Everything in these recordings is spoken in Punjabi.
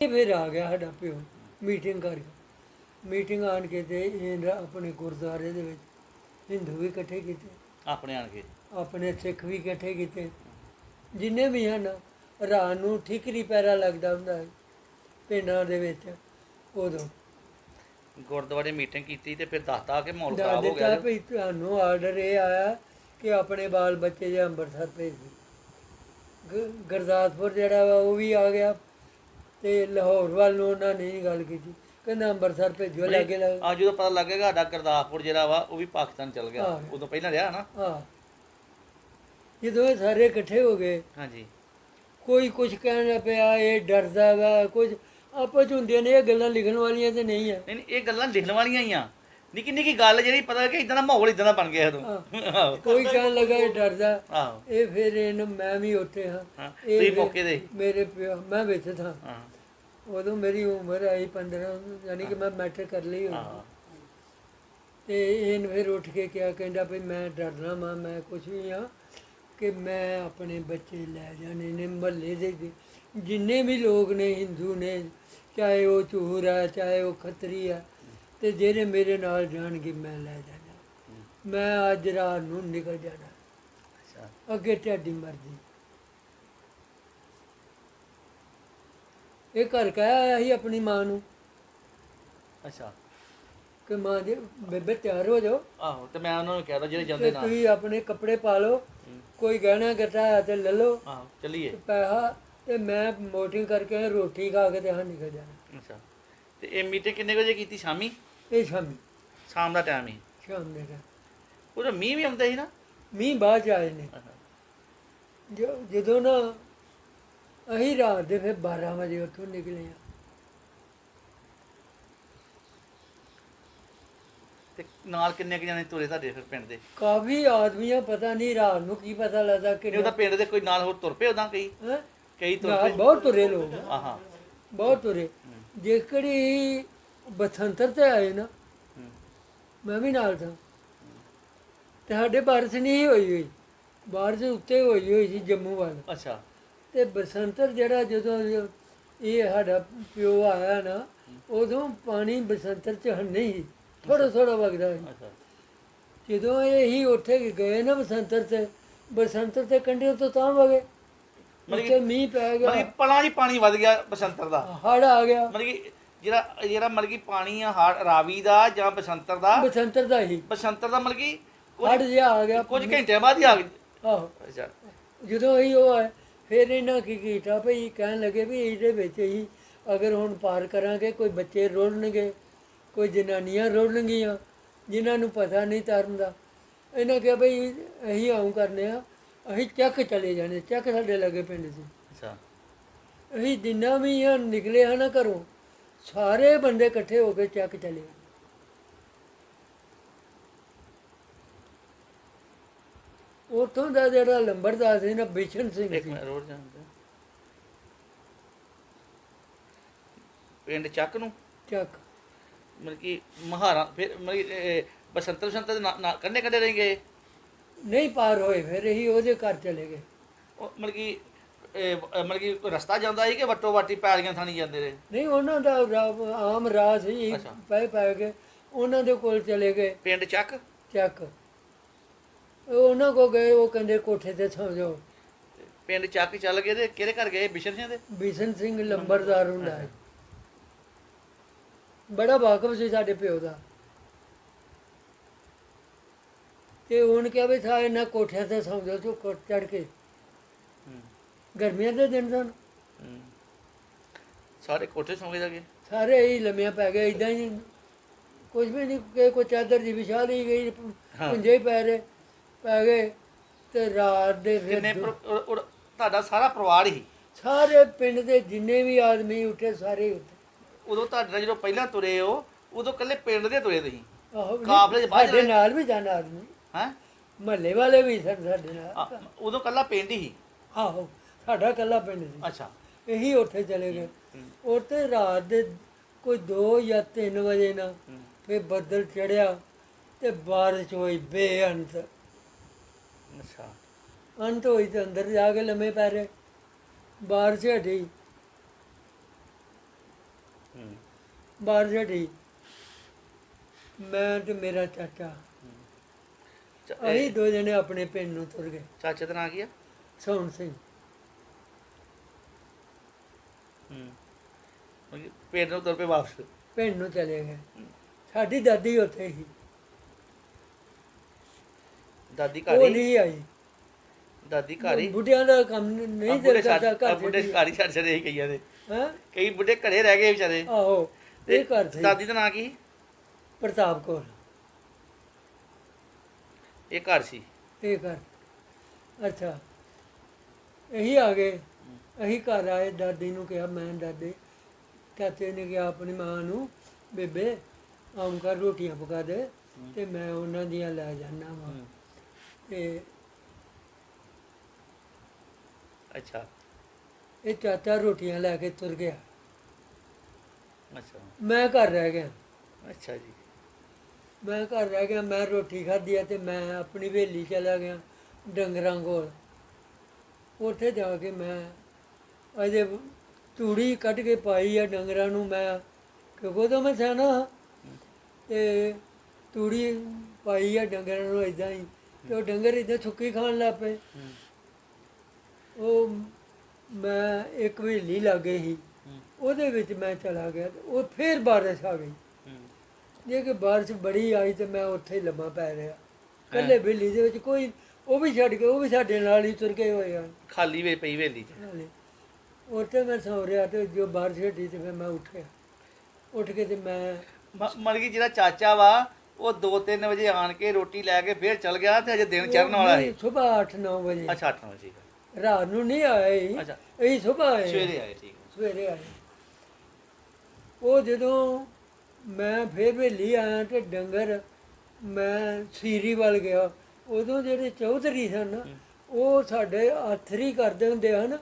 ਫਿਰ ਆ ਗਿਆ ਸਾਡਾ ਪਿਓ ਮੀਟਿੰਗ ਕਰਕੇ। ਮੀਟਿੰਗ ਆਣ ਕੇ ਤੇ ਇਹ ਆਪਣੇ ਗੁਰਦੁਆਰੇ ਦੇ ਵਿੱਚ ਹਿੰਦੂ ਵੀ ਇਕੱਠੇ ਕੀਤੇ। ਆਪਣੇ ਆਣ ਕੇ? ਆਪਣੇ ਸਿੱਖ ਵੀ ਇਕੱਠੇ ਕੀਤੇ। ਜਿੰਨੇ ਵੀ ਹਨ ਰਾਤ ਨੂੰ ਠਿਕਰੀ ਪੈਰਾ ਲੱਗਦਾ ਹੁੰਦਾ ਹੈ ਪਿੰਡਾਂ ਦੇ ਵਿੱਚ ਉਦੋਂ। ਗੁਰਦੁਆਰੇ ਮੀਟਿੰਗ ਕੀਤੀ ਤੇ ਫਿਰ ਦੱਸਤਾ ਕਿ ਮਾਹੌਲ ਖਰਾਬ ਹੋ ਗਿਆ ਵੀ ਤੁਹਾਨੂੰ ਆਰਡਰ ਇਹ ਆਇਆ ਕਿ ਆਪਣੇ ਬਾਲ ਬੱਚੇ ਜੇ ਅੰਮ੍ਰਿਤਸਰ ਭੇਜ ਦਿਓ। ਗੁਰਦਾਸਪੁਰ ਜਿਹੜਾ ਵਾ ਉਹ ਵੀ ਆ ਗਿਆ। ਤੇ ਲਾਹੌਰ ਵੱਲ ਨੂੰ ਉਹਨਾਂ ਨੇ ਨਹੀਂ ਗੱਲ ਕੀਤੀ। ਕਹਿੰਦਾ ਅੰਮ੍ਰਿਤਸਰ ਭੇਜੋ ਲੱਗੇ ਲੱਗ। ਆ ਜਦੋਂ ਪਤਾ ਲੱਗੇਗਾ ਸਾਡਾ ਗੁਰਦਾਸਪੁਰ ਜਿਹੜਾ ਵਾ ਉਹ ਵੀ ਪਾਕਿਸਤਾਨ ਚਲ ਗਿਆ। ਹਾਂ। ਉਦੋਂ ਪਹਿਲਾਂ ਰਿਹਾ ਨਾ? ਹਾਂ। ਜਦੋਂ ਇਹ ਸਾਰੇ ਇਕੱਠੇ ਹੋ ਗਏ। ਹਾਂਜੀ। ਕੋਈ ਕੁਝ ਕਹਿਣ ਪਿਆ ਇਹ ਡਰਦਾ ਵਾ ਕੁਝ ਆਪਸ 'ਚ ਹੁੰਦੀਆਂ ਨੇ ਇਹ ਗੱਲਾਂ ਲਿਖਣ ਵਾਲੀਆਂ ਤੇ ਨਹੀਂ ਆ। ਨਹੀਂ ਨਹੀਂ ਇਹ ਗੱਲਾਂ ਲਿਖਣ ਵਾਲੀਆਂ ਹੀ ਆ। ਨਿੱਕੀ ਨਿੱਕੀ ਗੱਲ ਜਿਹੜੀ ਪਤਾ ਕਿ ਇਦਾਂ ਦਾ ਮਾਹੌਲ ਇਦਾਂ ਦਾ ਬਣ ਗਿਆ ਉਦੋਂ। ਆਹੋ। ਕੋਈ ਕਹਿਣ ਲੱਗਾ ਇਹ ਡਰਦਾ। ਆਹੋ। ਇਹ ਫਿਰ ਇਹਨੂੰ ਮੈਂ ਵੀ ਉੱਥੇ ਹਾਂ। ਹਾਂ, ਇਹ ਤੁਸੀਂ ਫਿਰ ਮੌਕੇ ਦੇ। ਮੇਰੇ ਪਿਓ ਮੈਂ ਵਿੱਚ ਥਾਂ। ਹਾਂ। ਉਦੋਂ ਮੇਰੀ ਉਮਰ ਆਈ 15 ਯਾਨੀ ਕਿ ਮੈਂ ਮੈਟਰ ਕਰ ਲਈ ਹੋਈ। ਹਾਂ। ਤੇ ਇਹਨ ਫਿਰ ਉੱਠ ਕੇ ਕਿਹਾ ਕਹਿੰਦਾ ਵੀ ਮੈਂ ਡਰਨਾ ਮਾਂ ਮੈਂ ਕੁਝ ਵੀ ਆ ਕਿ ਮੈਂ ਆਪਣੇ ਬੱਚੇ ਲੈ ਜਾਣੇ ਨੇ ਮਹੱਲੇ ਦੇ। ਜਿੰਨੇ ਵੀ ਲੋਕ ਨੇ ਹਿੰਦੂ ਨੇ ਚਾਹੇ ਉਹ ਚੂਰ ਆ ਚਾਹੇ ਉਹ ਖੱਤਰੀ ਆ ਤੇ ਜਿਹੜੇ ਮੇਰੇ ਨਾਲ ਜਾਣਗੇ ਮੈਂ ਲੈ ਜਾਣਾ। ਮੈਂ ਅੱਜ ਰਾਤ ਨੂੰ ਨਿਕਲ ਜਾਣਾ। ਅੱਗੇ ਤੁਹਾਡੀ ਮਰਜ਼ੀ। ਇਹ ਘਰ ਕਹਿ ਆਇਆ ਸੀ ਆਪਣੀ ਮਾਂ ਨੂੰ ਅੱਛਾ। ਕਿ ਮਾਂ ਜੀ ਬੇਬੇ ਤਿਆਰ ਹੋ ਜਾਓ। ਆਹੋ ਤੇ ਮੈਂ ਉਹਨਾਂ ਨੂੰ ਕਹਿ ਤਾ ਜਿਹੜੇ ਤੇ ਜਾਂਦੇ ਨਾਲ। ਤੁਸੀਂ ਆਪਣੇ ਕੱਪੜੇ ਪਾ ਲਓ ਕੋਈ ਗਹਿਣਾ ਗੱਟਾ ਹੈ ਤੇ ਲੈ ਲਓ। ਆਹੋ ਚੱਲੀਏ। ਪੈਸਾ ਤੇ ਮੈਂ ਮੋਟਿੰਗ ਕਰਕੇ ਰੋਟੀ ਖਾ ਕੇ ਤੇ ਹਾਂ ਨਿਕਲ ਜਾਣਾ। ਅੱਛਾ। ਤੇ ਇਹ ਮੀਟਿੰਗ ਕਿੰਨੇ ਕੁ ਵਜੇ ਕੀਤੀ? ਸ਼ਾਮੀ? ਇਹ ਸ਼ਾਮੀ। ਸ਼ਾਮ ਦਾ ਟਾਈਮ ਹੀ। ਸ਼ਾਮ ਦੇ ਟਾਈਮ ਉਦੋਂ ਮੀਂਹ ਵੀ ਆਉਂਦਾ ਸੀ ਨਾ। ਮੀਂਹ ਬਾਅਦ 'ਚ ਆਏ ਨੇ। ਜੋ- ਜਦੋਂ ਨਾ ਅਸੀਂ ਰਾਤ ਦੇ ਫਿਰ 12 ਵਜੇ ਉੱਥੋਂ ਨਿਕਲੇ ਆ ਤੇ ਨਾਲ ਕਿੰਨੇ ਕੁ ਜਣੇ ਤੁਰੇ ਤੁਹਾਡੇ ਫਿਰ ਪਿੰਡ ਦੇ? ਕਾਫੀ ਆਦਮੀਆਂ ਪਤਾ ਨਹੀਂ ਰਾਤ ਨੂੰ ਕੀ ਪਤਾ ਲੱਗਦਾ ਕਿ ਨਹੀਂ ਉਹਦਾ ਪਿੰਡ ਦੇ ਕੋਈ ਨਾਲ ਹੋਰ ਤੁਰ ਪਏ ਉਦਾਂ ਕਈ? ਹੈਂ? ਕਈ ਤੁਰ ਪਏ। ਬਹੁਤ ਤੁਰੇ ਲੋਕ। ਆਹਾਂ। ਬਹੁਤ ਤੁਰੇ। ਜੇਕੜੀ ਬਸੰਤਰ ਤੇ ਆਏ ਨਾ ਹੂੰ। ਮੈਂ ਵੀ ਨਾਲ ਸਾਂ। ਤੇ ਸਾਡੇ ਬਾਰਿਸ਼ ਨਹੀਂ ਹੋਈ ਹੋਈ। ਬਾਰਿਸ਼ ਉੱਤੇ ਹੋਈ ਹੋਈ ਸੀ ਜੰਮੂ ਵੱਲ। ਅੱਛਾ। ਤੇ ਬਸੰਤਰ ਜਿਹੜਾ ਜਦੋਂ ਇਹ ਸਾਡਾ ਪਿਓ ਆਇਆ ਨਾ ਉਦੋਂ ਪਾਣੀ ਬਸੰਤਰ ਚ ਨਹੀਂ ਥੋੜਾ ਥੋੜਾ ਵਗਦਾ ਸੀ। ਜਦੋਂ ਇਹ ਹੀ ਉੱਥੇ ਗਏ ਨਾ ਬਸੰਤਰ ਤੇ ਬਸੰਤਰ ਤੇ ਕੰਢੇ ਤੋਂ ਤਾਂ ਵਗੇ ਉੱਤੇ ਮੀਂਹ ਪੈ ਮਤਲਬ ਗਿਆ ਕਿ ਪਲਾਂ 'ਚ ਪਾਣੀ ਵੱਧ ਗਿਆ ਬਸੰਤਰ ਦਾ। ਹੜ ਆ ਗਿਆ। ਮਤਲਬ ਕਿ ਜਿਹੜਾ ਜਿਹੜਾ ਮਤਲਬ ਕਿ ਪਾਣੀ ਆ ਹਾੜ ਰਾਵੀ ਦਾ ਜਾਂ ਬਸੰਤਰ ਦਾ ਬਸੰਤਰ ਦਾ ਹੀ। ਬਸੰਤਰ ਦਾ ਮਤਲਬ ਕਿ ਹੜ ਜਿਹਾ ਆ ਗਿਆ ਕੁਝ ਘੰਟਿਆਂ ਬਾਅਦ ਹੀ ਆ ਗਿਆ। ਆਹੋ। ਅੱਛਾ। ਜਦੋਂ ਹੀ ਉਹ ਆਏ ਫਿਰ ਇਹਨਾਂ ਕੀ ਕੀਤਾ ਭਈ ਕਹਿਣ ਲੱਗੇ ਵੀ ਇਹਦੇ ਵਿੱਚ ਹੀ ਅਗਰ ਹੁਣ ਪਾਰ ਕਰਾਂਗੇ ਕੋਈ ਬੱਚੇ ਰੋੜਨਗੇ ਕੋਈ ਜਨਾਨੀਆਂ ਰੋੜਨਗੀਆਂ ਜਿਨ੍ਹਾਂ ਨੂੰ ਪਤਾ ਨਹੀਂ ਤਰਨ ਦਾ। ਇਹਨਾਂ ਕਿਹਾ ਭਈ ਅਸੀਂ ਆਉਂ ਕਰਨੇ ਆ ਅਸੀਂ ਚੱਕ ਚਲੇ ਜਾਣੇ ਚੱਕ ਸਾਡੇ ਲੱਗੇ ਪਿੰਡ ਸੀ ਅੱਛਾ। ਅਸੀਂ ਜਿੰਨਾ ਵੀ ਨਿਕਲੇ ਹਨ ਘਰੋਂ ਸਾਰੇ ਬੰਦੇ ਇਕੱਠੇ ਹੋ ਕੇ ਚੱਕ ਚਲੇ ਉਥੋਂ ਦਾ ਜਿਹੜਾ ਲੰਬੜਦਾਰ ਸੀ ਨਾ ਬਿਸ਼ਨ ਸਿੰਘ ਇੱਕ ਸੀ। ਮਿੰਟ ਰੋਡ ਜਾਂਦੇ ਪਿੰਡ ਚੱਕ ਨੂੰ? ਚੱਕ। ਮਤਲਬ ਕਿ ਮਹਾਰਾ ਫਿਰ ਮਤਲਬ ਕਿ, ਇਹ ਦੇ ਨਾ ਕੰਨੇ ਕੰਨੇ ਰਹਿਣਗੇ ਨਹੀਂ ਪਾਰ ਹੋਏ ਫਿਰ ਇਹੀ ਉਹਦੇ ਘਰ ਚਲੇ ਗਏ। ਉਹ ਮਤਲਬ ਕਿ ਇਹ, ਅਹ, ਮਤਲਬ ਕਿ ਕੋਈ ਰਸਤਾ ਜਾਂਦਾ ਸੀ ਕਿ ਵਟੋ ਵਾਟੀ ਪੈਲੀਆਂ ਥਾਣੀ ਜਾਂਦੇ ਰਹੇ? ਨਹੀਂ ਉਹਨਾਂ ਦਾ ਰਾ- ਆਮ ਰਾਹ ਸੀ ਅੱਛਾ। ਪੈ ਪੈ ਕੇ ਉਹਨਾਂ ਦੇ ਕੋਲ ਚਲੇ ਗਏ। ਪਿੰਡ ਚੱਕ? ਚੱਕ। ਉਹਨਾਂ ਕੋ ਗਏ ਉਹ ਕਹਿੰਦੇ ਕੋਠੇ ਤੇ ਸੌ ਜਾਓ। ਪਿੰਡ ਚੱਕ ਚੱਲ ਗਏ ਤੇ ਕਿਹਦੇ ਘਰ ਗਏ? ਬਿਸ਼ਨ ਸਿੰਘ ਦੇ? ਬਿਸ਼ਨ ਸਿੰਘ ਲੰਬਰਦਾਰ ਹੁੰਦਾ ਹੈ। ਬੜਾ ਵਾਕਫ ਸੀ ਸਾਡੇ ਪਿਓ ਦਾ। ਤੇ ਉਹਨ ਕਿਹਾ ਵੀ ਥਾ ਇਹਨਾਂ ਕੋਠਿਆਂ ਤੇ ਸੌ ਜਾਓ ਕੋਠ ਚੜ ਕੇ। ਗਰਮੀਆਂ ਦੇ ਦਿਨ ਸਨ। ਸਾਰੇ ਕੋਠੇ ਸੌਂ ਗਏ ਜਾ ਕੇ ਸਾਰੇ ਹੀ ਲੰਮੀਆਂ ਪੈ ਗਏ ਇਦਾਂ ਹੀ ਕੁਝ ਵੀ ਨਹੀਂ ਕੋਈ ਚਾਦਰ ਦੀ ਵਿਛਾ ਲਈ ਗਈ ਪੁੰਜੇ ਪੈ ਰਹੇ। ਪੈ ਗਏ ਤੇ ਰਾਤ ਦੇ ਫਿਰ ਕਿੰਨੇ ਦੋ- ਪਰ- ਉਹ- ਉਹ- ਤੁਹਾਡਾ ਸਾਰਾ ਪਰਿਵਾਰ ਹੀ? ਸਾਰੇ ਪਿੰਡ ਦੇ ਜਿੰਨੇ ਵੀ ਆਦਮੀ ਉੱਠੇ ਸਾਰੇ ਉੱਠੇ। ਉਦੋਂ ਤੁਹਾਡੇ ਨਾਲ ਜਦੋਂ ਪਹਿਲਾਂ ਤੁਰੇ ਹੋ ਉਦੋਂ ਕੱਲੇ ਪਿੰਡ ਦੇ ਤੁਰੇ ਤੁਸੀਂ? ਆਹੋ ਨਹੀਂ, ਕਾਫਲੇ 'ਚ ਬਾਅਦ ਸਾਡੇ ਨਾਲ ਵੀ ਜਾਣਾ ਆਦਮੀ। ਹੈ? ਮਹੱਲੇ ਵਾਲੇ ਵੀ ਸਨ ਸਾਡੇ ਨਾਲ। ਉਦੋਂ ਕੱਲਾ ਪਿੰਡ ਹੀ? ਆਹੋ ਸਾਡਾ ਕੱਲਾ ਪਿੰਡ ਸੀ। ਅੱਛਾ। ਇਹੀ ਉੱਥੇ ਚਲੇ ਗਏ। ਉੱਥੇ ਰਾਤ ਦੇ ਕੋਈ 2 ਜਾਂ 3 ਵਜੇ ਨਾ। ਫਿਰ ਬੱਦਲ ਚੜਿਆ ਤੇ ਬਾਰਿਸ਼ ਹੋਈ ਬੇਅੰਤ। ਅੱਛਾ। ਅੰਤ ਹੋਈ ਤੇ ਅੰਦਰ ਜਾ ਕੇ ਲੰਮੇ ਪੈ ਰਹੇ ਬਾਰਿਸ਼ ਹਟੀ। ਹੂੰ। ਬਾਰਿਸ਼ ਹਟੀ। ਮੈਂ ਤੇ ਮੇਰਾ ਚਾਚਾ। ਚ- ਅਸੀਂ ਇਹ ਦੋ ਜਣੇ ਆਪਣੇ ਪਿੰਡ ਨੂੰ ਤੁਰ ਗਏ। ਚਾਚੇ ਦਾ ਨਾਂ ਕੀ ਆ? ਸੌਣ ਸਿੰਘ। ਹੂੰ। ਪਿੰਡ ਨੂੰ ਤੁਰ ਪਏ ਵਾਪਸ। ਪਿੰਡ ਨੂੰ ਚਲੇ ਗਏ। ਸਾਡੀ ਦਾਦੀ ਉੱਥੇ ਹੀ ਦਾਦੀ ਉਹ ਘਰ ਹੀ? ਨਹੀਂ ਆਈ। ਦਾਦੀ ਘਰ ਹੀ? ਬੁੱਢਿਆਂ ਦਾ ਕੰਮ ਨਹੀਂ ਬੁੱਢੇ ਦਿਲ ਕਰਦਾ ਛੱਡ- ਘਰ ਬੁੱਢੇ ਚ ਘਰ ਹੀ ਛੱਡ ਸੀ ਕਈਆਂ ਦੇ। ਹਾਂ? ਕਈ ਬੁੱਢੇ ਘਰੇ ਰਹਿ ਗਏ ਵਿਚਾਰੇ। ਆਹੋ ਇਹ ਘਰ ਸੀ ਦਾਦੀ ਦਾ ਨਾਂ ਕੀ? ਪ੍ਰਤਾਪ ਕੌਰ। ਇਹ ਘਰ ਸੀ? ਇਹ ਘਰ। ਅੱਛਾ। ਇਹੀ ਆ ਗਏ। ਅਸੀਂ ਘਰ ਆਏ। ਦਾਦੀ ਨੂੰ ਕਿਹਾ ਮੈਂ ਦਾਦੀ ਚਾਚੇ ਨੇ ਕਿਹਾ ਆਪਣੀ ਮਾਂ ਨੂੰ ਬੇਬੇ ਆਮ ਕਰ ਰੋਟੀਆਂ ਪਕਾ ਦੇ ਤੇ ਮੈਂ ਉਹਨਾਂ ਦੀਆਂ ਲੈ ਜਾਣਾ ਵਾ। ਤੇ ਅੱਛਾ। ਇਹ ਚਾਚਾ ਰੋਟੀਆਂ ਲੈ ਕੇ ਤੁਰ ਗਿਆ। ਅੱਛਾ। ਮੈਂ ਘਰ ਰਹਿ ਗਿਆ। ਅੱਛਾ ਜੀ। ਮੈਂ ਘਰ ਰਹਿ ਗਿਆ ਮੈਂ ਰੋਟੀ ਖਾਧੀ ਆ ਤੇ ਮੈਂ ਆਪਣੀ ਹਵੇਲੀ ਚਲਾ ਗਿਆ ਡੰਗਰਾਂ ਕੋਲ। ਉੱਥੇ ਜਾ ਕੇ ਮੈਂ ਅਜੇ ਤੂੜੀ ਕੱਢ ਕੇ ਪਾਈ ਆ ਡੰਗਰਾਂ ਨੂੰ ਮੈਂ ਕਿਉਂਕਿ ਉਦੋਂ ਮੈਂ ਸਿਆਣਾ ਤੇ ਤੂੜੀ ਪਾਈ ਆ ਡੰਗਰਾਂ ਨੂੰ ਇਦਾਂ ਹੀ। ਤੇ ਉਹ ਡੰਗਰ ਇਦਾਂ ਸੁੱਕੀ ਖਾਣ ਲੱਗ ਪਏ। ਉਹ ਮੈਂ ਇੱਕ ਹਵੇਲੀ ਲੱਗੇ ਸੀ। ਉਹਦੇ ਵਿੱਚ ਮੈਂ ਚਲਾ ਗਿਆ ਤੇ ਉਹ ਫੇਰ ਬਾਰਿਸ਼ ਆ ਗਈ। ਜੇ ਕਿ ਬਾਰਿਸ਼ ਬੜੀ ਆਈ ਤੇ ਮੈਂ ਉੱਥੇ ਹੀ ਲੰਮਾ ਪੈ ਰਿਹਾ। ਕੱਲੇ ਬਿੱਲੀ ਦੇ ਵਿੱਚ ਕੋਈ ਉਹ ਵੀ ਛੱਡ ਕੇ ਉਹ ਵੀ ਸਾਡੇ ਨਾਲ ਹੀ ਤੁਰ ਕੇ ਹੋਏ ਆ। ਖਾਲੀ ਵੇ ਪਈ ਵੇਲੀ ਚ। ਉੱਥੇ ਮੈਂ ਸੌ ਰਿਹਾ ਤੇ ਜੋ ਬਾਰਿਸ਼ ਹਟੀ ਤੇ ਫਿਰ ਮੈਂ ਉੱਠਿਆ। ਉੱਠ ਕੇ ਤੇ ਮੈਂ ਮਤਲਬ ਕਿ ਜਿਹੜਾ ਚਾਚਾ ਵਾ ਉਹ 2-3 ਵਜੇ ਆਣ ਕੇ ਰੋਟੀ ਲੈ ਕੇ ਫੇਰ ਚਲ ਗਿਆ ਤੇ ਅਜੇ ਦਿਨ ਚੜਨ ਵਾਲਾ ਸੀ ਸਵੇਰ 8-9 ਵਜੇ। ਅੱਛਾ 8 ਵਜੇ ਠੀਕ ਹੈ ਰਾਤ ਨੂੰ ਨਹੀਂ ਆਏ ਅੱਛਾ। ਅਸੀਂ ਸਵੇਰ ਆਏ। ਸਵੇਰੇ ਆਏ ਠੀਕ ਹੈ ਸਵੇਰੇ ਆਏ। ਉਹ ਜਦੋਂ ਮੈਂ ਫੇਰ ਵੇਲੀ ਆਇਆ ਤੇ ਡੰਗਰ ਮੈਂ ਸੀਰੀ ਵੱਲ ਗਿਆ ਉਦੋਂ ਜਿਹੜੇ ਚੌਧਰੀ ਸਨ ਨਾ, ਉਹ ਸਾਡੇ ਆਥਰੀ ਕਰਦੇ ਹੁੰਦੇ ਹਨ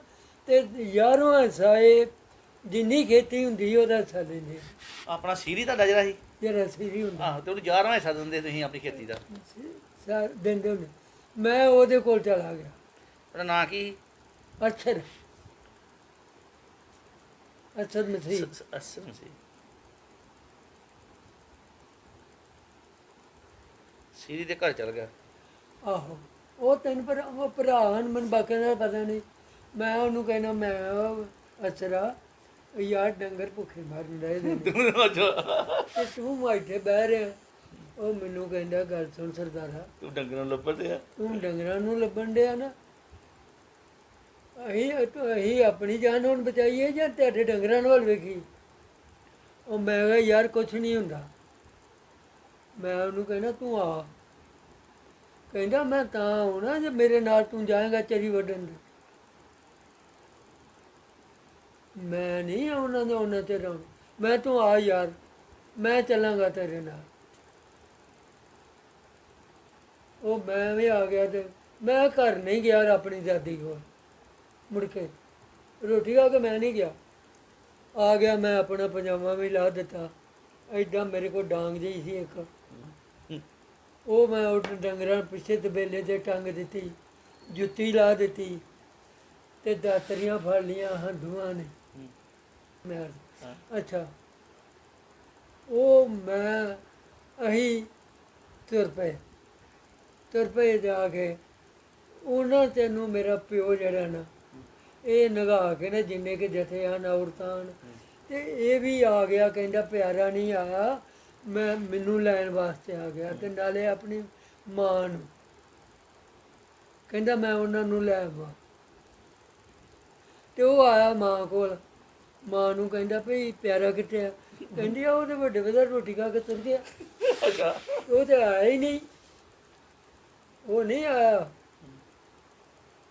ਤੇ ਯਾਰੋਂ ਹਿੱਸਾਏ ਜਿੰਨੀ ਖੇਤੀ ਹੁੰਦੀ ਉਹਦਾ ਹਿੱਸਾ ਲੈਂਦੇ ਆਪਣਾ ਸੀਰੀ ਤੁਹਾਡਾ ਜਿਹੜਾ ਸੀ? ਜਿਹੜਾ ਸੀਰੀ ਹੁੰਦਾ ਆਹੋ ਤੇ ਉਹਨੂੰ 11ਵਾਂ ਹਿੱਸਾ ਦਿੰਦੇ ਤੁਸੀਂ ਆਪਣੀ ਖੇਤੀ ਦਾ। ਸਾ ਦਿੰਦੇ ਹੁੰਦੇ। ਮੈਂ ਉਹਦੇ ਕੋਲ ਚਲਾ ਗਿਆ। ਉਹਦਾ ਨਾਂ ਕੀ? ਸੀ? ਅਛਰ ਅਛਰ ਮਸੀਹ। ਸ- ਸ- ਅਸਮ ਸੀ ਸੀਰੀ ਦੇ ਘਰ ਚਲ ਗਿਆ। ਆਹੋ। ਉਹ ਤੈਨੂੰ ਪਰ ਉਹ ਭਰਾ ਹਨ ਮਨ ਬਾਕੀ ਦਾ ਪਤਾ ਨਹੀਂ। ਮੈਂ ਉਹਨੂੰ ਕਹਿਣਾ ਮੈਂ ਅਸਰਾ ਯਾਰ ਡੰਗਰ ਭੁੱਖੇ ਮਰਨ ਰਹੇ ਨੇ। ਤੇ ਤੂੰ ਇੱਥੇ ਬਹਿ ਰਿਹਾ। ਉਹ ਮੈਨੂੰ ਕਹਿੰਦਾ ਗੱਲ ਸੁਣ ਸਰਦਾਰਾ। ਤੂੰ ਡੰਗਰਾਂ ਨੂੰ ਲੱਭਦੇ ਆ ਤੂੰ ਡੰਗਰਾਂ ਨੂੰ ਲੱਭਣ ਡਿਆ ਨਾ। ਅਸੀਂ ਅਸੀਂ ਆਪਣੀ ਜਾਨ ਹੁਣ ਬਚਾਈਏ ਜਾਂ ਤੁਹਾਡੇ ਡੰਗਰਾਂ ਨੂੰ ਵੱਲ ਵੇਖੀ ਉਹ ਮੈਂ ਕਿਹਾ ਯਾਰ ਕੁਛ ਨਹੀਂ ਹੁੰਦਾ। ਮੈਂ ਉਹਨੂੰ ਕਹਿਣਾ ਤੂੰ ਆ। ਕਹਿੰਦਾ ਮੈਂ ਤਾਂ ਆਉਣਾ ਜੇ ਮੇਰੇ ਨਾਲ ਤੂੰ ਜਾਏਗਾ ਚਰੀ ਵੱਢਣ ਦੇ ਮੈਂ ਨਹੀਂ ਉਹਨਾਂ ਨਾ ਉਹਨਾਂ ਤੇ ਰਹੂੰ ਮੈਂ ਤੂੰ ਆ ਯਾਰ, ਮੈਂ ਚੱਲਾਂਗਾ ਤੇਰੇ ਨਾਲ। ਉਹ ਮੈਂ ਵੀ ਆ ਗਿਆ ਤੇ ਮੈਂ ਘਰ ਨਹੀਂ ਗਿਆ ਆਪਣੀ ਦਾਦੀ ਕੋਲ। ਮੁੜ ਕੇ ਰੋਟੀ ਖਾ ਕੇ ਮੈਂ ਨਹੀਂ ਗਿਆ। ਆ ਗਿਆ ਮੈਂ ਆਪਣਾ ਪਜਾਮਾ ਵੀ ਲਾ ਦਿੱਤਾ। ਐਦਾਂ ਮੇਰੇ ਕੋਲ ਡਾਂਗ ਜਿਹੀ ਸੀ ਇੱਕ। ਉਹ ਮੈਂ ਉਹ ਡੰਗਰਾਂ ਪਿੱਛੇ ਤਬੇਲੇ ਤੇ ਟੰਗ ਦਿੱਤੀ, ਜੁੱਤੀ ਲਾ ਦਿੱਤੀ ਤੇ ਦਾਤਰੀਆਂ ਫੜ ਲੀਆਂ ਹੰਡੂਆਂ ਨੇ। ਮੈਂ ਅੱਛਾ। ਉਹ ਮੈਂ ਅਹੀਂ ਤੁਰ ਪਏ। ਤੁਰ ਪਏ ਜਾ ਕੇ। ਉਹਨਾਂ ਤੈਨੂੰ ਮੇਰਾ ਪਿਓ ਜਿਹੜਾ ਨਾ ਇਹ ਨਗਾ ਕੇ ਨਾ ਜਿੰਨੇ ਕਿ ਜਥੇ ਹਨ ਔਰਤਾਂ ਤੇ ਇਹ ਵੀ ਆ ਗਿਆ ਕਹਿੰਦਾ ਪਿਆਰਾ ਨਹੀਂ ਆਇਆ ਮੈਂ ਮੈਨੂੰ ਲੈਣ ਵਾਸਤੇ ਆ ਗਿਆ ਤੇ ਨਾਲੇ ਆਪਣੀ ਮਾਂ ਨੂੰ। ਕਹਿੰਦਾ ਮੈਂ ਉਹਨਾਂ ਨੂੰ ਲੈ ਆਵਾਂ। ਤੇ ਉਹ ਆਇਆ ਮਾਂ ਕੋਲ। ਮਾਂ ਨੂੰ ਕਹਿੰਦਾ ਭਈ ਪਿਆਰਾ ਕਿੱਥੇ ਆ? ਕਹਿੰਦੀ ਆ ਉਹਦੇ ਵੱਡੇ ਵੱਡਾ ਰੋਟੀ ਖਾ ਕੇ ਤੁਰ ਗਿਆ। ਉਹ ਤੇ ਆਇਆ ਹੀ ਨਹੀਂ। ਉਹ ਨਹੀਂ ਆਇਆ।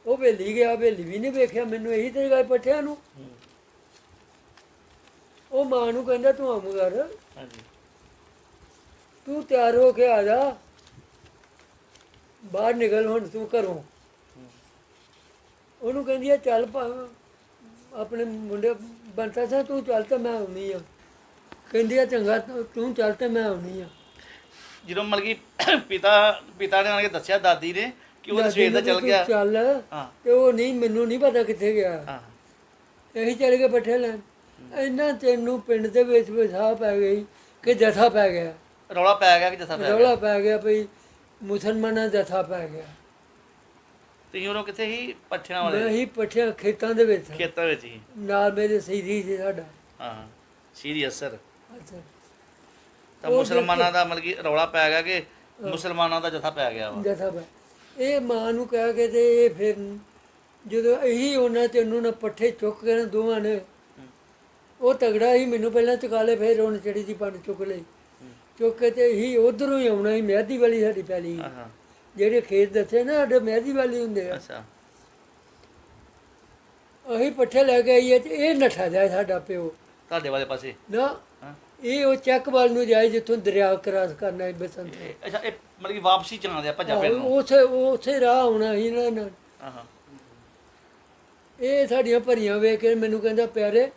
ਉਹ ਵੇਲੀ ਗਿਆ ਵੇਲੀ ਵੀ ਨਹੀਂ ਵੇਖਿਆ। ਮੈਨੂੰ ਇਹੀ ਤੇ ਗੱਲ ਪੱਠਿਆਂ ਨੂੰ। ਉਹ ਮਾਂ ਨੂੰ ਕਹਿੰਦਾ ਤੂੰ ਆਮ ਕਰ। ਹਾਂਜੀ। ਤੂੰ ਤਿਆਰ ਹੋ ਕੇ ਆ ਜਾ। ਬਾਹਰ ਨਿਕਲ ਹੁਣ ਤੂੰ ਘਰੋਂ। ਉਹਨੂੰ ਕਹਿੰਦੀ ਆ ਚੱਲ ਆਪਣੇ ਮੁੰਡੇ ਬੰਤਾ ਸਾ ਤੂੰ ਚੱਲ ਤੇ ਮੈਂ ਆਉਣੀ ਆ। ਕਹਿੰਦੀ ਆ ਚੰਗਾ ਤੂੰ- ਤੂੰ ਚੱਲ ਤੇ ਮੈਂ ਆਉਣੀ ਆ। ਜਦੋਂ ਮਤਲਬ ਕਿ ਪਿਤਾ ਪਿਤਾ ਨੇ ਆਣ ਕੇ ਦੱਸਿਆ ਦਾਦੀ ਨੇ ਕਿ ਉਹ ਸਵੇਰ ਦਾ ਚਲ ਗਿਆ। ਚੱਲ ਹਾਂ। ਤੇ ਉਹ ਨਹੀਂ ਮੈਨੂੰ ਨਹੀਂ ਪਤਾ ਕਿੱਥੇ ਗਿਆ। ਹਾਂ। ਅਸੀਂ ਚਲੇ ਗਏ ਪੱਠੇ ਲੈਣ। ਇੰਨਾ ਤੈਨੂੰ ਪਿੰਡ ਦੇ ਵਿੱਚ ਵਿਸਾ ਪੈ ਗਈ ਕਿ ਜਥਾ ਪੈ ਗਿਆ। ਰੌਲਾ ਪੈ ਗਿਆ ਕਿ ਜਥਾ ਪੈ ਗਿਆ? ਰੌਲਾ ਪੈ ਗਿਆ ਭਈ ਮੁਸਲਮਾਨਾਂ ਦਾ ਜਥਾ ਪੈ ਗਿਆ। ਤੁਸੀਂ ਉਰੋਂ ਕਿੱਥੇ ਸੀ? ਪੱਠਿਆਂ ਮੈਂ ਵਾਲੇ ਹੀ ਪੱਠਿਆਂ ਖੇਤਾਂ ਦੇ ਵਿੱਚ। ਸਾਂ। ਖੇਤਾਂ ਵਿੱਚ ਹੀ। ਨਾਲ ਮੇਰੇ ਸਹੀਦੀ ਸੀ ਸਾਡਾ। ਹਾਂ ਸ਼ੀਰੀ ਅਸਰ ਅੱਛਾ। ਤਾਂ ਉਹ ਮੁਸਲਮਾਨਾਂ ਦਾ ਮਤਲਬ ਕਿ ਰੌਲਾ ਪੈ ਗਿਆ ਕਿ ਮੁਸਲਮਾਨਾਂ ਦਾ ਜਥਾ ਪੈ ਗਿਆ ਵਾ? ਜਥਾ ਪੈ ਇਹ ਮਾਂ ਨੂੰ ਕਹਿ ਕੇ ਤੇ ਇਹ ਫਿਰ ਜਦੋਂ ਇਹੀ ਉਹਨਾਂ ਤੇ ਉਹਨੂੰ ਨਾ ਪੱਠੇ ਚੁੱਕ ਕੇ ਨਾ ਦੋਵਾਂ ਨੇ ਉਹ ਤਗੜਾ ਹੀ ਮੈਨੂੰ ਪਹਿਲਾਂ ਚੁਕਾ ਲਏ ਫਿਰ ਉਹਨੇ ਚੜੀ ਦੀ ਪੰਡ ਚੁੱਕ ਲਈ। ਚੁੱਕ ਕੇ ਤੇ ਹੀ ਉਧਰੋਂ ਹੀ ਆਉਣਾ ਸੀ ਮਹਿਦੀ ਵਾਲੀ ਸਾਡੀ ਪੈਲੀ। ਸੀ। ਜਿਹੜੇ ਖੇਤ ਦੱਸੇ ਨਾ ਸਾਡੇ ਮਹਿਦੀ ਵਾਲੀ ਹੁੰਦੇ ਆ। ਅੱਛਾ। ਅਸੀਂ ਪੱਠੇ ਲੈ ਕੇ ਆਈਏ ਤੇ ਇਹ ਨੱਠਾ ਜਾਏ ਸਾਡਾ ਪਿਓ। ਤੁਹਾਡੇ ਵਾਲੇ ਪਾਸੇ? ਨਾ ਹਾਂ। ਇਹ ਉਹ ਚੱਕ ਵੱਲ ਨੂੰ ਜਾਏ ਜਿੱਥੋਂ ਦਰਿਆ ਕਰਾਸ ਕਰਨਾ ਹੈ ਬਸੰਤ। ਇਹ- ਅੱਛਾ ਇਹ ਮਤਲਬ ਕਿ ਵਾਪਸੀ ਚ ਆਉਂਦੇ ਆ ਭੱਜਾ ਫਿਰ ਨੂੰ ਉਥੇ ਉਥੇ ਰਾਹ ਆਉਣਾ ਸੀ ਨਾ ਨਾ ਆਹਾਂ ਇਹ ਸਾਡੀਆਂ ਭਰੀਆਂ ਵੇਖ ਕੇ ਮੈਨੂੰ ਕਹਿੰਦਾ ਪਿਆਰੇ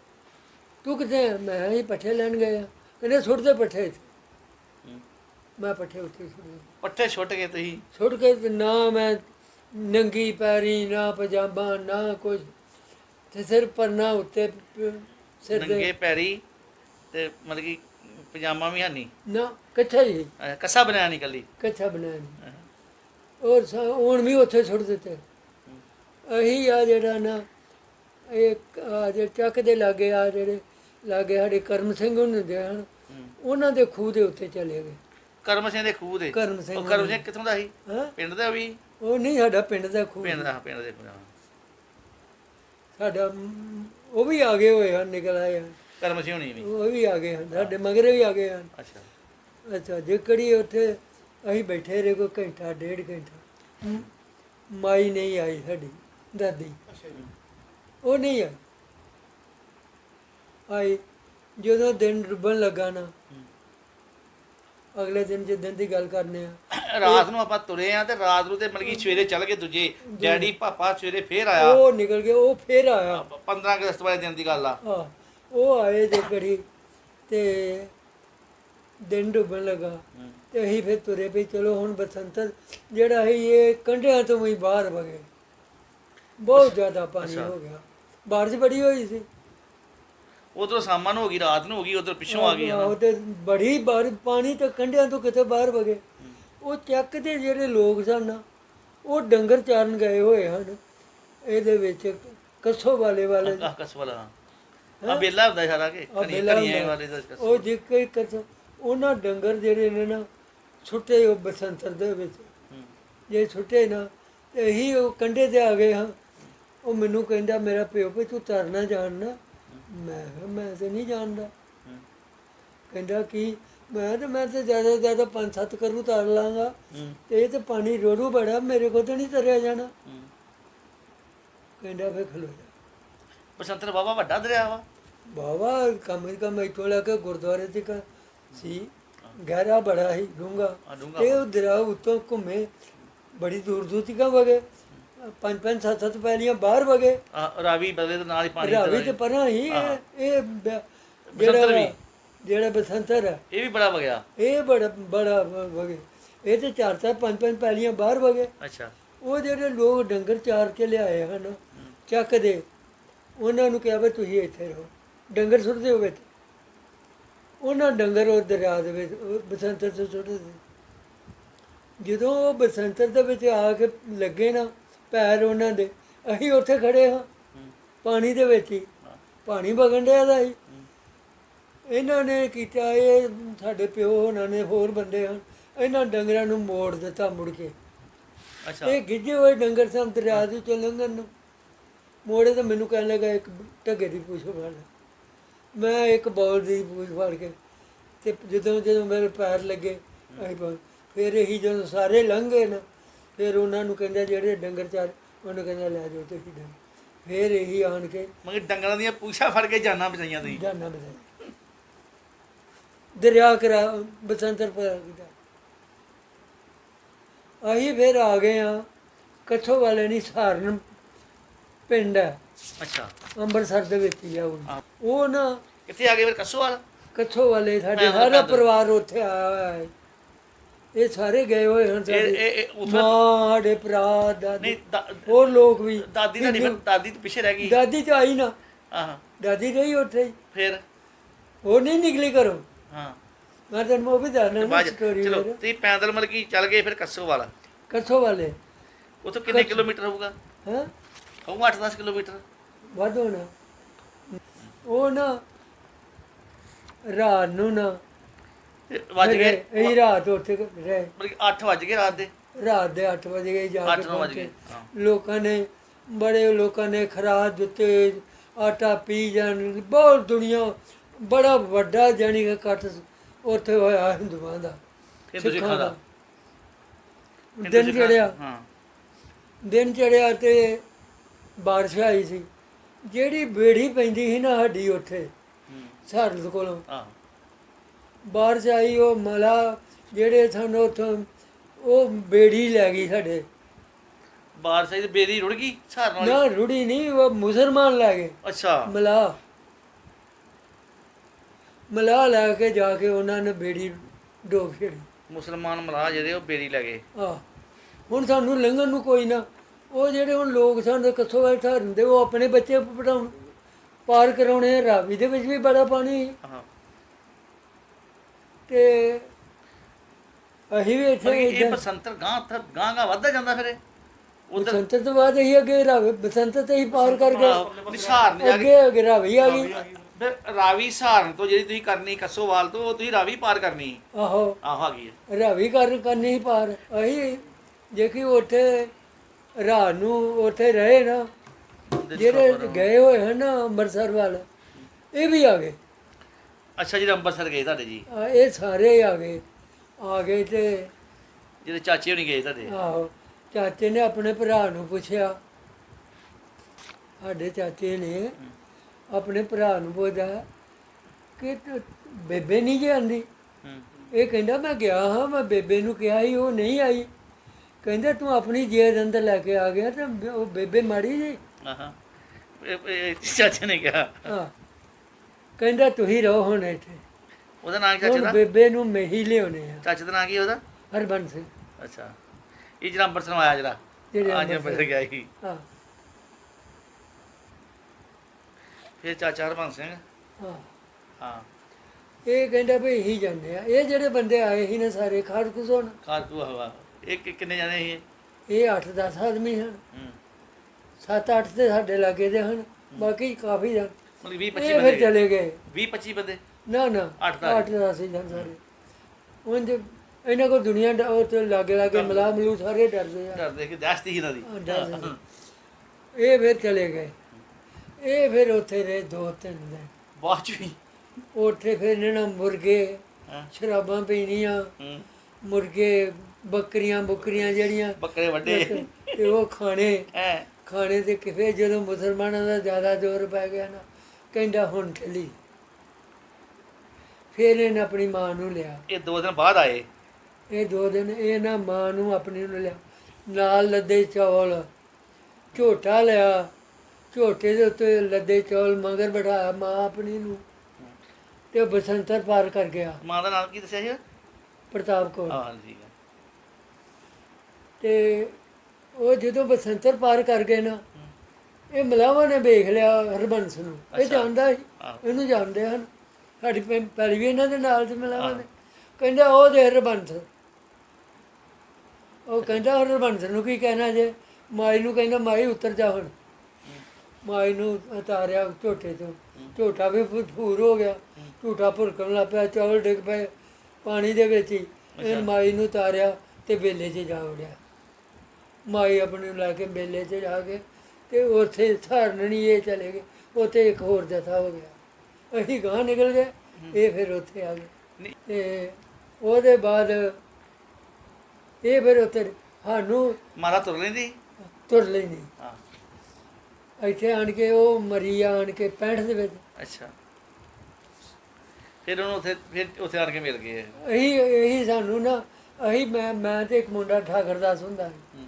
ਤੂੰ ਕਿੱਥੇ ਆ? ਮੈਂ ਹੀ ਪੱਠੇ ਲੈਣ ਗਿਆ ਕਹਿੰਦੇ ਸੁੱਟ ਦੇ ਪੱਠੇ ਇੱਥੇ। ਹੂੰ। ਮੈਂ ਪੱਠੇ ਉੱਥੇ ਸੁੱਟ। ਪੱਠੇ ਛੁੱਟ ਗਏ ਤੁਸੀਂ। ਸੁੱਟ ਕੇ ਤੇ ਨਾ ਮੈਂ ਨੰਗੀ ਪੈਰੀ ਨਾ ਪਜਾਮਾ ਨਾ ਕੁਝ ਤੇ ਸਿਰ ਪਰਨਾ ਉੱਤੇ ਪ- ਸਿਰ ਨੰਗੇ ਦੇ ਪੈਰੀ ਤੇ ਮਤਲਬ ਕਿ ਪਜਾਮਾ ਵੀ ਹਾਨੀ ਨਾ? ਕੱਛਾ ਹੀ। ਕੱਸਾ ਬਣਾਇਆ ਨਹੀਂ ਕੱਲੀ? ਕੱਛਾ ਬਣਾਇਆ ਨਹੀਂ। ਔਰ ਸਾ- ਹੁਣ ਵੀ ਉੱਥੇ ਸੁੱਟ ਦਿੱਤੇ। ਅਹੀ ਆ ਜਿਹੜਾ ਨਾ ਇਹ ਆ ਜਿਹੜੇ ਚੱਕ ਦੇ ਲਾਗੇ ਆ ਜਿਹੜੇ ਲਾਗੇ ਸਾਡੇ ਕਰਮ ਸਿੰਘ ਹੁੰਦੇ ਹਨ ਉਹਨਾਂ ਦੇ ਖੂਹ ਦੇ ਉੱਤੇ ਚਲੇ ਗਏ। ਕਰਮ ਸਿੰਘ ਦੇ ਖੂਹ ਦੇ। ਕਰਮ ਸਿੰਘ ਉਹ ਕਰਮ ਸਿੰਘ ਕਿੱਥੋਂ ਦਾ ਸੀ? ਹਾਂ? ਪਿੰਡ ਦਾ ਵੀ? ਉਹ ਨਹੀਂ ਸਾਡਾ ਪਿੰਡ ਦਾ ਖੂਹ ਪਿੰਡ ਦਾ ਪਿੰਡ ਦੇ ਖੂਹ ਸਾਡਾ ਮ, ਉਹ ਵੀ ਆ ਗਏ ਹੋਏ ਹਨ ਨਿਕਲ ਆਏ ਹਨ। ਕਰਮ ਸਿੰਘ ਹੋਣੀ ਵੀ। ਉਹ ਵੀ ਆ ਗਏ ਹਨ ਸਾਡੇ ਮਗਰੇ ਵੀ ਆ ਗਏ ਹਨ। ਅੱਛਾ। ਅੱਛਾ ਜੇ ਕੜੀ ਉੱਥੇ ਅਸੀਂ ਬੈਠੇ ਰਹੇ ਕੋਈ ਘੰਟਾ ਡੇਢ ਘੰਟਾ। ਮ, ਮਾਈ ਨਹੀਂ ਆਈ ਸਾਡੀ ਦਾਦੀ। ਉਹ ਨਹੀਂ ਆਈ। ਆਈ ਜਦੋਂ ਦਿਨ ਡੁੱਬਣ ਲੱਗਾ ਨਾ ਅਗਲੇ ਦਿਨ ਜਿੱਦਣ ਦੀ ਗੱਲ ਕਰਨੇ ਆ। ਰਾਤ ਨੂੰ ਆਪਾਂ ਤੁਰੇ ਆ ਤੇ ਰਾਤ ਨੂੰ ਤੇ ਮਤਲਬ ਕਿ ਸਵੇਰੇ ਚੱਲ ਗਏ ਦੂਜੇ। ਡੈਡੀ ਪਾਪਾ ਸਵੇਰੇ ਫੇਰ ਆਇਆ। ਉਹ ਨਿਕਲ ਗਿਆ ਉਹ ਫੇਰ ਆਇਆ। 15 ਅਗਸਤ ਵਾਲੇ ਦਿਨ ਦੀ ਗੱਲ ਆ। ਆ ਉਹ ਆਏ ਜੇ ਘੜੀ ਤੇ ਦਿਨ ਡੁੱਬਣ ਲੱਗਾ। ਤੇ ਅਸੀਂ ਫਿਰ ਤੁਰੇ ਪਈ ਚਲੋ ਹੁਣ ਬਸੰਤਰ ਜਿਹੜਾ ਹੈ ਇਹ ਕੰਢਿਆਂ ਤੋਂ ਵੀ ਬਾਹਰ ਵਗੇ। ਬਹੁਤ ਜ਼ਿਆਦਾ ਪਾਣੀ ਹੋ ਗਿਆ। ਬਾਰਿਸ਼ ਬੜੀ ਹੋਈ ਸੀ। ਉਧਰੋਂ ਸਾਮਾਨ ਹੋ ਗਈ ਰਾਤ ਨੂੰ ਹੋ ਗਈ ਉਧਰ ਪਿੱਛੋਂ ਆ ਗਈ ਆਹੋ ਤੇ ਬੜੀ ਬਾਰ ਪਾਣੀ ਤਾਂ ਕੰਢਿਆਂ ਤੋਂ ਕਿਤੇ ਬਾਹਰ ਵਗੇ। ਉਹ ਚੱਕ ਦੇ ਜਿਹੜੇ ਲੋਕ ਸਨ ਉਹ ਡੰਗਰ ਚਾਰਨ ਗਏ ਹੋਏ ਹਨ। ਇਹਦੇ ਵਿੱਚ ਕੱਸੋ ਵਾਲੇ ਵਾਲੇ ਕਸ ਵਾਲਾ ਆ ਬੇਲਾ ਹੁੰਦਾ ਸਾਰਾ ਕਿ ਹੁੰਦਾ। ਵਾਲੇ ਦਾ ਕਸ। ਉਹ ਜੇ ਕੋਈ ਕੱਸੋ ਉਹਨਾਂ ਡੰਗਰ ਜਿਹੜੇ ਨੇ ਨਾ ਛੁੱਟੇ ਉਹ ਬਸੰਤਰ ਦੇ ਵਿੱਚ। ਜੇ ਛੁੱਟੇ ਨਾ ਤੇ ਇਹੀ ਉਹ ਕੰਢੇ ਤੇ ਆ ਗਏ ਹਾਂ ਉਹ ਮੈਨੂੰ ਕਹਿੰਦਾ ਮੇਰਾ ਪਿਓ ਵੀ ਤੂੰ ਤਰਨਾ ਜਾਣਨਾ ਮੈਂ ਕਿਹਾ ਮੈਂ ਤੇ ਨਹੀਂ ਜਾਣਦਾ। ਕਹਿੰਦਾ ਕਿ ਮੈਂ ਤੇ ਮੈਂ ਤੇ ਜ਼ਿਆਦਾ ਤੋਂ ਜ਼ਿਆਦਾ ਪੰਜ ਸੱਤ ਕਰੂ ਤਰ ਲਾਂਗਾ। ਤੇ ਇਹ ਤੇ ਪਾਣੀ ਰੋੜੂ ਬੜਾ ਮੇਰੇ ਕੋਲ ਤਾਂ ਨਹੀਂ ਤਰਿਆ ਜਾਣਾ। ਕਹਿੰਦਾ ਫੇ ਖਲੋ ਜਾ। ਬਸੰਤਰ ਬਾਬਾ ਵੱਡਾ ਦਰਿਆ ਵਾ। ਬਾਬਾ ਕੰਮ ਹੀ ਕੰਮ ਇੱਥੋਂ ਲੈ ਕੇ ਗੁਰਦੁਆਰੇ ਤੱਕ ਸੀ। ਗਹਿਰਾ ਬੜਾ ਹੀ ਡੂੰਗਾ ਆ ਡੂੰਘਾ ਤੇ ਉਹ ਦਰਿਆ ਉੱਤੋਂ ਘੁੰਮੇ ਬੜੀ ਦੂਰ ਦੂਰ ਤੱਕ ਵਗੇ। ਪੰਜ ਪੰਜ ਸੱਤ ਸੱਤ ਪੈਲੀਆਂ ਬਾਹਰ ਵਗੇ। ਆ ਰਾਵੀ ਬਦਲੇ ਦੇ ਨਾਲ ਹੀ ਪਾਣੀ ਰਾਵੀ ਇੱਧਰ ਤੇ ਪਰਾਂ ਹੀ ਇਹ ਇਹ ਬ- ਬਸੰਤਰ ਵੀ। ਜਿਹੜਾ ਬਸੰਤਰ ਹੈ ਇਹ ਵੀ ਬੜਾ ਵਗਿਆ। ਇਹ ਬੜਾ ਬੜਾ ਵਗੇ। ਇਹ ਤੇ ਚਾਰ ਚਾਰ ਪੰਜ ਪੰਜ ਪੈਲੀਆਂ ਬਾਹਰ ਵਗੇ। ਅੱਛਾ। ਉਹ ਜਿਹੜੇ ਲੋਕ ਡੰਗਰ ਚਾਰ ਕੇ ਲਿਆਏ ਹਨ ਚੱਕ ਦੇ। ਉਹਨਾਂ ਨੂੰ ਕਿਹਾ ਵੀ ਤੁਸੀਂ ਇੱਥੇ ਰਹੋ। ਡੰਗਰ ਸੁੱਟਦੇ ਹੋਵੇ ਤੇ ਉਹਨਾਂ ਡੰਗਰ ਉਹ ਦਰਿਆ ਦੇ ਵਿੱਚ ਉਹ ਬਸੰਤਰ ਤੋਂ ਸੁੱਟਦੇ। ਜਦੋਂ ਉਹ ਬਸੰਤਰ ਦੇ ਵਿੱਚ ਆ ਕੇ ਲੱਗੇ ਨਾ ਪੈਰ ਉਹਨਾਂ ਦੇ। ਅਸੀਂ ਉੱਥੇ ਖੜੇ ਹਾਂ। ਪਾਣੀ ਦੇ ਵਿੱਚ ਹੀ। ਪਾਣੀ ਵਗਣ ਡਿਆ ਦਾ ਸੀ। ਇਹਨਾਂ ਨੇ ਕੀਤਾ ਇਹ ਸਾਡੇ ਪਿਓ ਉਹਨਾਂ ਨੇ ਹੋਰ ਬੰਦੇ ਹਨ ਇਹਨਾਂ ਡੰਗਰਾਂ ਨੂੰ ਮੋੜ ਦਿੱਤਾ ਮੁੜ ਕੇ। ਅੱਛਾ। ਇਹ ਗਿੱਜੇ ਹੋਏ ਡੰਗਰ ਸਨ ਦਰਿਆ ਦੇ ਚੋਂ ਲੰਘਣ ਨੂੰ। ਮੋੜੇ ਤਾਂ ਮੈਨੂੰ ਕਹਿਣ ਲੱਗਾ ਇੱਕ ਢੱਗੇ ਦੀ ਪੂਛ ਫੜ ਲੈ। ਮੈਂ ਇੱਕ ਬੌਲ ਦੀ ਪੂਛ ਫੜ ਕੇ ਤੇ ਜਦੋਂ ਜਦੋਂ ਮੇਰੇ ਪੈਰ ਲੱਗੇ ਫਿਰ ਇਹੀ ਜਦੋਂ ਸਾਰੇ ਲੰਘੇ ਨਾ ਫਿਰ ਉਹਨਾਂ ਨੂੰ ਕਹਿੰਦਾ ਜਿਹੜੇ ਡੰਗਰ ਚਾਰ ਉਹਨੂੰ ਕਹਿੰਦਾ ਲੈ ਜਾਓ ਤੁਸੀਂ ਡੰਗਰ। ਫਿਰ ਇਹੀ ਆਣ ਕੇ ਮਗਰ ਡੰਗਰਾਂ ਦੀਆਂ ਪੂਛਾਂ ਫੜ ਕੇ ਜਾਨਾਂ ਬਚਾਈਆਂ ਤੁਸੀਂ। ਜਾਨਾ ਬਦਲ ਦਰਿਆ ਕਰਾ ਬਸੰਤਰ ਪਰ ਅਸੀਂ ਫਿਰ ਆ ਗਏ ਆ ਕੱਥੋਂ ਵਾਲੇ ਨਹੀਂ ਸਹਾਰਨ ਪਿੰਡ ਹੈ। ਅੱਛਾ। ਅੰਮ੍ਰਿਤਸਰ ਦੇ ਵਿੱਚ ਹੀ ਆ ਉਹ। ਉਹ ਨਾ ਕਿੱਥੇ ਆ ਗਏ ਫਿਰ ਕੱਸੋਵਾਲ? ਕੱਥੋਂ ਵਾਲੇ ਸਾਡੇ ਸਾਰਾ ਪਰਿਵਾਰ ਉੱਥੇ ਆਇਆ ਹੋਇਆ ਹੈ। ਇਹ ਸਾਰੇ ਗਏ ਹੋਏ ਹਨ ਸਾਡੇ। ਇਹ ਇਹ ਉੱਥੋਂ ਮਾਂ ਸਾਡੇ ਭਰਾ ਦਾਦੀ। ਨਹੀਂ ਦਾ- ਹੋਰ ਲੋਕ ਵੀ। ਦਾਦੀ ਤੁਹਾਡੀ ਫਿਰ ਦਾਦੀ ਤਾਂ ਪਿੱਛੇ ਰਹਿ ਗਈ। ਦਾਦੀ ਤਾਂ ਆਈ ਨਾ। ਆਹ ਦਾਦੀ ਰਹੀ ਉੱਥੇ ਹੀ। ਫਿਰ? ਉਹ ਨਹੀਂ ਨਿਕਲੀ ਘਰੋਂ। ਹਾਂ। ਮੈਂ ਤੈਨੂੰ ਉਹ ਵੀ ਦੱਸਣਾ ਤੇ ਸਟੋਰੀ ਚਲੋ ਤੁਸੀਂ ਪੈਦਲ ਮਤਲਬ ਕਿ ਚੱਲ ਗਏ ਫਿਰ ਕੱਸੋ ਵਾਲਾ। ਕੱਥੋਂ ਵਾਲੇ। ਉਥੋਂ ਕਿੰਨੇ ਕਿਲੋਮੀਟਰ ਹੋਊਗਾ? ਹਾਂ? ਹੋਊਗਾ 8-10 ਕਿਲੋਮੀਟਰ। ਵੱਧ ਹੋਣਾ ਉਹ ਨਾ ਰਾਤ ਨੂੰ ਵੱਜ ਗਏ। ਇਹ ਰਾਤ ਉੱਥੇ ਰਹੇ। ਮਤਲਬ ਕਿ 8 ਵੱਜ ਗਏ ਰਾਤ ਦੇ? ਰਾਤ ਦੇ 8 ਵਜੇ ਗਏ ਜਾ ਕੇ ਵਜ ਗਏ, ਹਾਂ। ਲੋਕਾਂ ਨੇ ਬੜੇ ਲੋਕਾਂ ਨੇ ਖਰਾਜ ਦਿੱਤੇ ਆਟਾ ਪੀ ਜਾਣ ਬਹੁਤ ਦੁਨੀਆ ਬੜਾ ਵੱਡਾ ਜਾਣੀ ਕਿ ਇਕੱਠ ਉੱਥੇ ਹੋਇਆ ਹਿੰਦੂਆਂ ਦਾ ਫਿਰ ਤੁਸੀਂ ਖਾਦਾ ਦਿਨ ਚੜਿਆ। ਹਾਂ। ਦਿਨ ਚੜਿਆ ਤੇ ਬਾਰਿਸ਼ ਆਈ ਸੀ। ਜਿਹੜੀ ਬੇੜੀ ਪੈਂਦੀ ਸੀ ਨਾ ਸਾਡੀ ਉੱਥੇ ਹੂੰ। ਸਰਦ ਕੋਲੋਂ ਆਹ ਬਾਰਿਸ਼ ਆਈ ਉਹ ਮਲਾ ਜਿਹੜੇ ਸਨ ਉੱਥੋਂ ਉਹ ਬੇੜੀ ਲੈ ਗਈ ਸਾਡੇ। ਬਾਰਿਸ਼ ਆਈ ਤੇ ਬੇਰੀ ਰੁੜ ਗਈ ਵਾਲੀ? ਨਾ ਰੁੜੀ ਨਹੀਂ ਉਹ ਮੁਸਲਮਾਨ ਲੈ ਗਏ। ਅੱਛਾ। ਮਲਾ। ਮਲਾ ਲੈ ਕੇ ਜਾ ਕੇ ਉਹਨਾਂ ਨੇ ਬੇੜੀ ਡੋਬ ਛੜੀ। ਮੁਸਲਮਾਨ ਮਲਾਹ ਜਿਹੜੇ ਉਹ ਬੇਰੀ ਲੈ ਗਏ। ਆ ਹੁਣ ਸਾਨੂੰ ਲੰਘਣ ਨੂੰ ਕੋਈ ਨਾ। ਉਹ ਜਿਹੜੇ ਹੁਣ ਲੋਕ ਸਨ ਕੱਥੋਂ ਬੈਠਾ ਹੁੰਦੇ ਉਹ ਆਪਣੇ ਬੱਚੇ ਪੜਾਉਣ ਪਾਰ ਕਰਾਉਣੇ। ਰਾਵੀ ਦੇ ਵਿੱਚ ਵੀ ਬੜਾ ਪਾਣੀ। ਹਾਂ। ਤੇ ਅਸੀਂ ਵੀ ਇੱਥੇ ਇਹ ਬਸੰਤਰ ਗਾਂ ਗਾਂ ਗਾਂ ਵੱਧਦਾ ਜਾਂਦਾ ਫਿਰ ਉਧਰ ਬਸੰਤ ਤੋਂ ਬਾਅਦ ਅਸੀਂ ਅੱਗੇ ਰਾਵੀ ਬਸੰਤ ਤੇ ਹੀ ਪਾਰ ਕਰ ਗਏ ਸਹਾਰਨ ਜਾ ਕੇ ਅੱਗੇ ਅੱਗੇ ਰਾਵੀ ਆ ਗਈ। ਫਿਰ ਰਾਵੀ ਸਹਾਰਨ ਤੋਂ ਜਿਹੜੀ ਤੁਸੀਂ ਕਰਨੀ ਕੱਸੋਵਾਲ ਤੋਂ ਉਹ ਤੁਸੀਂ ਰਾਵੀ ਪਾਰ ਕਰਨੀ। ਆਹੋ। ਆਹ ਆ ਗਈ ਹੈ। ਰਾਵੀ ਕਰ ਕਰਨੀ ਸੀ ਪਾਰ। ਅਸੀਂ ਜੇ ਕਿ ਉੱਥੇ ਰਾਤ ਨੂੰ ਉੱਥੇ ਰਹੇ ਨਾ ਜਿਹੜੇ ਗਏ ਹੋਏ ਹਨ ਨਾ ਅੰਮ੍ਰਿਤਸਰ ਵੱਲ ਇਹ ਵੀ ਆ ਗਏ। ਅੱਛਾ ਜਿਹੜੇ ਅੰਮ੍ਰਿਤਸਰ ਗਏ ਤੁਹਾਡੇ ਜੀ? ਆ, ਇਹ ਸਾਰੇ ਆ ਗਏ। ਆ ਗਏ ਤੇ ਜਿਹੜੇ ਚਾਚੇ ਹੋਣੀ ਗਏ ਤੁਹਾਡੇ? ਆਹੋ ਚਾਚੇ ਨੇ ਆਪਣੇ ਭਰਾ ਨੂੰ ਪੁੱਛਿਆ। ਸਾਡੇ ਚਾਚੇ ਨੇ ਆਪਣੇ ਭਰਾ ਨੂੰ ਪੁੱਛਿਆ ਕਿ ਤੂੰ ਬੇਬੇ ਨਹੀਂ ਜੇ ਆਂਦੀ ਹੂੰ। ਇਹ ਕਹਿੰਦਾ ਮੈਂ ਗਿਆ ਹਾਂ ਮੈਂ ਬੇਬੇ ਨੂੰ ਕਿਹਾ ਸੀ ਉਹ ਨਹੀਂ ਆਈ। ਕਹਿੰਦਾ ਤੂੰ ਆਪਣੀ ਜੇਦ ਅੰਦਰ ਲੈ ਕੇ ਆ ਗਿਆ ਤੇ ਉਹ ਬੇਬੇ ਮਾੜੀ ਜੀ? ਆਹਾਂ। ਇਹ- ਇਹ ਚਾਚੇ ਨੇ ਕਿਹਾ। ਹਾਂ। ਕਹਿੰਦਾ ਤੁਸੀਂ ਰਹੋ ਹੁਣ ਇੱਥੇ। ਉਹਦਾ ਨਾਂ ਕੀ ਚਾਚੇ ਹੁਣ ਦਾ? ਬੇਬੇ ਨੂੰ ਮੈਂ ਹੀ ਲਿਆਉਣੇ ਆ। ਚਾਚੇ ਦਾ ਨਾਂ ਕੀ ਉਹਦਾ? ਹਰਬੰਸ ਸਿੰਘ। ਅੱਛਾ। ਇਹ ਜਿਹੜਾ ਅੰਮ੍ਰਿਤਸਰ ਆਇਆ ਜਿਹੜਾ ਜਿਹੜੇ ਅੱਜ ਅੰਮ੍ਰਿਤਸਰ ਗਿਆ ਸੀ। ਹਾਂ। ਫਿਰ ਚਾਚਾ ਹਰਬੰਸ ਸਿੰਘ। ਹਾਂ। ਹਾਂ। ਇਹ ਕਹਿੰਦਾ ਵੀ ਇਹੀ ਜਾਂਦੇ ਆ। ਇਹ ਜਿਹੜੇ ਬੰਦੇ ਆਏ ਸੀ ਨਾ ਸਾਰੇ ਖਾਰਕੁਸ ਹੋਣ। ਖਾਰਕੂ ਹਵਾ ਇਹ ਕਿ- ਕਿੰਨੇ ਜਾਣੇ ਸੀ ਇਹ? ਇਹ 8-10 ਆਦਮੀ ਹਨ। ਹੂੰ। 7-8 ਤੇ ਸਾਡੇ ਲਾਗੇ ਦੇ ਹਨ। ਬਾਕੀ ਕਾਫੀ ਜਨ ਮਤਲਬ 20 ਇਹ 25 ਫਿਰ ਬੰਦੇ ਚਲੇ ਗਏ। 20 25 ਬੰਦੇ? ਨਾ ਨਾ ਅੱਠ ਦਸ। 8-10 ਹੀ ਜਨ ਸਾਰੇ। ਉਂਝ ਇਹਨਾਂ ਕੋ ਦੁਨੀਆ ਡ- ਉਹ ਤੇ ਲਾਗੇ ਲਾਗੇ ਮਲਾ ਮਲੂ ਸਾਰੇ ਡਰਦੇ ਆ। ਡਰਦੇ ਕਿ ਦਸਤੀ ਸੀ ਇਹਨਾਂ ਦੀ। ਹਾਂ, ਡਰਦੇ ਨੇ। ਇਹ ਫਿਰ ਚਲੇ ਗਏ। ਇਹ ਫਿਰ ਉੱਥੇ ਰਹੇ ਦੋ ਤਿੰਨ ਦਿਨ। ਬਾਅਦ ਚ ਵੀ। ਉੱਥੇ ਫਿਰ ਇਹਨਾਂ ਨੇ ਮੁਰਗੇ ਹਾਂ। ਸ਼ਰਾਬਾਂ ਪੀਣੀਆਂ ਹੂੰ। ਮੁਰਗੇ ਬੱਕਰੀਆਂ ਬੁੱਕਰੀਆਂ ਜਿਹੜੀਆਂ। ਬੱਕਰੇ ਵੱਡੇ। ਤੇ ਉਹ ਖਾਣੇ। ਖਾਣੇ ਤੇ ਕਿਵੇਂ ਜਦੋਂ ਮੁਸਲਮਾਨਾਂ ਦਾ ਜ਼ਿਆਦਾ ਜ਼ੋਰ ਪੈ ਗਿਆ ਨਾ ਕਹਿੰਦਾ ਹੁਣ ਚੱਲੀ। ਫਿਰ ਇਹਨੇ ਆਪਣੀ ਮਾਂ ਨੂੰ ਲਿਆ। ਇਹ ਦੋ ਦਿਨ ਬਾਅਦ ਆਏ। ਇਹ ਦੋ ਦਿਨ ਇਹ ਨਾ ਮਾਂ ਨੂੰ ਆਪਣੀ ਨੂੰ ਲਿਆ। ਨਾਲ ਲੱਦੇ ਚੌਲ ਝੋਟਾ ਲਿਆ। ਝੋਟੇ ਦੇ ਉੱਤੇ ਲੱਦੇ ਚੌਲ ਮਗਰ ਬਿਠਾਇਆ ਮਾਂ ਆਪਣੀ ਨੂੰ। ਤੇ ਉਹ ਬਸੰਤਰ ਪਾਰ ਕਰ ਗਿਆ। ਮਾਂ ਦਾ ਨਾਮ ਕੀ ਦੱਸਿਆ ਸੀ? ਪ੍ਰਤਾਪ ਕੋਲ ਹਾਂ ਹੈ। ਤੇ ਉਹ ਜਦੋਂ ਬਸੰਤਰ ਪਾਰ ਕਰ ਗਏ ਨਾ ਇਹ ਮਲਾਵਾ ਨੇ ਵੇਖ ਲਿਆ ਹਰਬੰਸ ਨੂੰ। ਇਹ ਜਾਣਦਾ ਸੀ। ਇਹਨੂੰ ਜਾਣਦੇ ਹਨ। ਸਾਡੀ ਪੈ- ਪਹਿਲੀ ਵੀ ਇਹਨਾਂ ਦੇ ਨਾਲ ਤੇ ਮਲਾਵਾ ਨੇ ਕਹਿੰਦਾ ਉਹ ਦੇ ਹਰਬੰਸ। ਉਹ ਕਹਿੰਦਾ ਹਰਬੰਸ ਨੂੰ ਕੀ ਕਹਿਣਾ ਜੇ? ਮਾਈ ਨੂੰ ਕਹਿੰਦਾ ਮਾਈ ਉੱਤਰ ਜਾ ਹੁਣ। ਮਾਈ ਨੂੰ ਉਤਾਰਿਆ ਝੋਟੇ ਤੋਂ। ਝੋਟਾ ਵੀ ਫੂਰ ਹੋ ਗਿਆ। ਝੂਟਾ ਭੁਰਕਣ ਲੱਗ ਪਿਆ ਚੌਲ ਡਿੱਗ ਪਏ ਪਾਣੀ ਦੇ ਵਿੱਚ ਹੀ। ਇਹ ਮਾਈ ਨੂੰ ਉਤਾਰਿਆ ਤੇ ਬੇਲੇ 'ਚ ਜਾ ਵੜਿਆ। ਮਾਈ ਆਪਣੇ ਨੂੰ ਲੈ ਕੇ ਮੇਲੇ 'ਚ ਜਾ ਕੇ ਤੇ ਉੱਥੇ ਧਰਨਣੀ ਇਹ ਚਲੇ ਗਏ ਉੱਥੇ ਇੱਕ ਹੋਰ ਜਥਾ ਹੋ ਗਿਆ। ਅਸੀਂ ਗਾਂ ਨਿਕਲ ਗਏ ਇਹ ਫਿਰ ਉੱਥੇ ਆ ਗਏ। ਤੇ ਉਹਦੇ ਬਾਅਦ ਇਹ ਫਿਰ ਉੱਥੇ ਸਾਨੂੰ ਮਾਰਾ ਤੁਰ ਲੈਂਦੀ? ਤੁਰ ਲੈਂਦੀ। ਹਾਂ। ਇੱਥੇ ਆਣ ਕੇ ਉਹ ਮਰੀ ਆਣ ਕੇ 65 ਦੇ ਵਿੱਚ। ਅੱਛਾ। ਫਿਰ ਉਹਨੂੰ ਉੱਥੇ ਫਿਰ ਉੱਥੇ ਆਣ ਕੇ ਮਿਲ ਗਏ ਇਹੀ। ਇਹੀ ਸਾਨੂੰ ਨਾ ਅਸੀਂ ਮੈਂ ਮੈਂ ਤੇ ਇੱਕ ਮੁੰਡਾ ਠਾਕਰ ਦਾਸ ਹੁੰਦਾ ਸੀ।